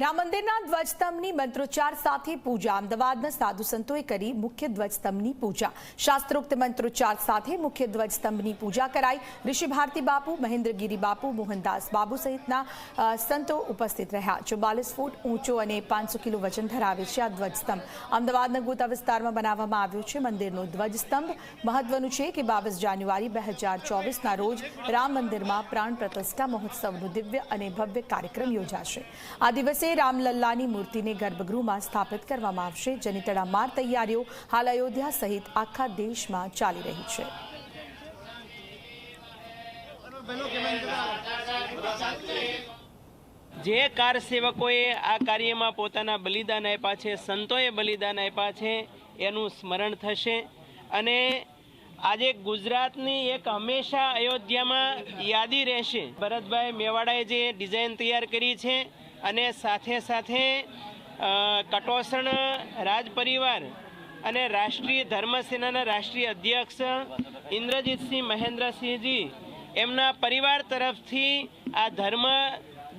રામ મંદિરના ધ્વજસ્તંભની મંત્રોચ્ચાર સાથે પૂજા. અમદાવાદના સાધુ સંતોએ કરી મુખ્ય ધ્વજસ્તંભની પૂજા. શાસ્ત્રોક્ત મંત્રોચ્ચાર સાથે મુખ્ય ધ્વજસ્તંભની પૂજા કરાઈ. ઋષિ ભારતી બાપુ, મહેન્દ્રગીરી બાપુ, મોહનદાસ બાબુ સહિતના સંતો ઉપસ્થિત રહ્યા. ચુમ્માલીસ ફૂટ ઊંચો અને પાંચસો કિલો વજન ધરાવે છે આ ધ્વજસ્તંભ. અમદાવાદના ગોતા વિસ્તારમાં બનાવવામાં આવ્યો છે મંદિરનો ધ્વજસ્તંભ. મહત્વનું છે કે બાવીસ જાન્યુઆરી બે હજાર ચોવીસના રોજ રામ મંદિરમાં પ્રાણ પ્રતિષ્ઠા મહોત્સવનો દિવ્ય અને ભવ્ય કાર્યક્રમ યોજાશે. આ દિવસે રામલલ્લાની મૂર્તિને ગર્ભગૃહમાં સ્થાપિત કરવામાં આવશે, જેની તડામાર તૈયારીઓ હાલ અયોધ્યા સહિત આખા દેશમાં ચાલી રહી છે. જે કાર સેવકોએ આ કાર્યમાં પોતાના બલિદાન આપ્યા છે, સંતોએ બલિદાન આપ્યા છે, એનું સ્મરણ થશે. અને આજે ગુજરાતની એક હંમેશા અયોધ્યામાં યાદી રહેશે. ભરતભાઈ મેવાડાએ જે ડિઝાઇન તૈયાર કરી છે અને સાથે સાથે કટોસણ રાજ પરિવાર અને રાષ્ટ્રીય ધર્મસેનાના રાષ્ટ્રીય અધ્યક્ષ ઇન્દ્રજીતસિંહ મહેન્દ્રસિંહજી એમના પરિવાર તરફથી આ ધર્મ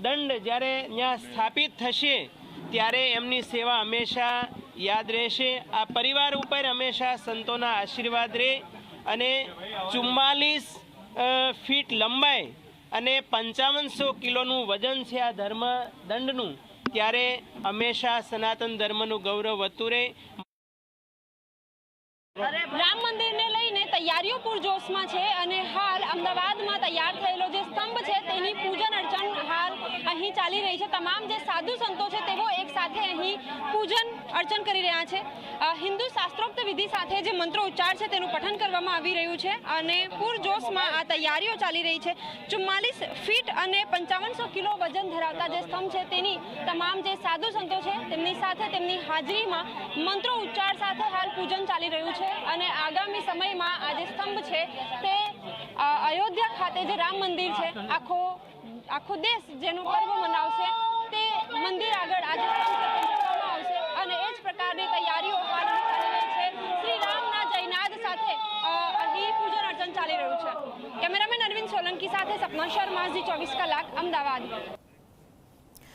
દંડ જ્યારે ત્યાં સ્થાપિત થશે, ત્યારે એમની સેવા હંમેશા યાદ રહેશે. આ પરિવાર ઉપર હંમેશા સંતોના આશીર્વાદ રહે અને ચુમ્માલીસ ફીટ લંબાઈ અને પંચાવનસો કિલોનું વજન છે આ ધર્મ દંડનું, ત્યારે હંમેશા સનાતન ધર્મનું ગૌરવ વધતું રહે. રામ મંદિરને લઈને તૈયારીઓ પૂરજોશમાં છે અને હાલ અમદાવાદમાં તૈયાર થયેલો જે સ્તંભ છે તેની પૂજન અર્ચન હાલ અહીં ચાલી રહી છે. તમામ જે સાધુ સંતો છે તેઓ એક સાથે અહીં પૂજન અર્ચન કરી રહ્યા છે. હિન્દુ શાસ્ત્રોક્ત વિધિ સાથે જે મંત્રો ઉચ્ચાર છે તેનું પઠન કરવામાં આવી રહ્યું છે અને પૂરજોશમાં આ તૈયારીઓ ચાલી રહી છે. ચુમ્માલીસ ફીટ અને પંચાવનસો કિલો વજન ધરાવતા જે સ્તંભ છે તેની તમામ જે સાધુ સંતો છે તેમની સાથે તેમની હાજરીમાં મંત્રો ઉચ્ચાર સાથે હાલ પૂજન ચાલી રહ્યું છે અને આગામી સમયમાં આ જે સ્તંભ છે તે અયોધ્યા ખાતે જે રામ મંદિર છે, આખો આખો દેશ જેનું પર્વ મનાવશે તે મંદિર આગળ આ જે સ્તંભ છે તે મૂકવામાં આવશે અને એ જ પ્રકારની તૈયારીઓ હાલ અહીં ચાલી રહી છે શ્રી રામના જયનાદ સાથે અ, અહીં પૂજન અર્ચન ચાલી રહ્યું છે કેમેરામેન અરવિંદ સોલંકી સાથે સપના શર્મા ઝી ચોવીસ કલાક અમદાવાદ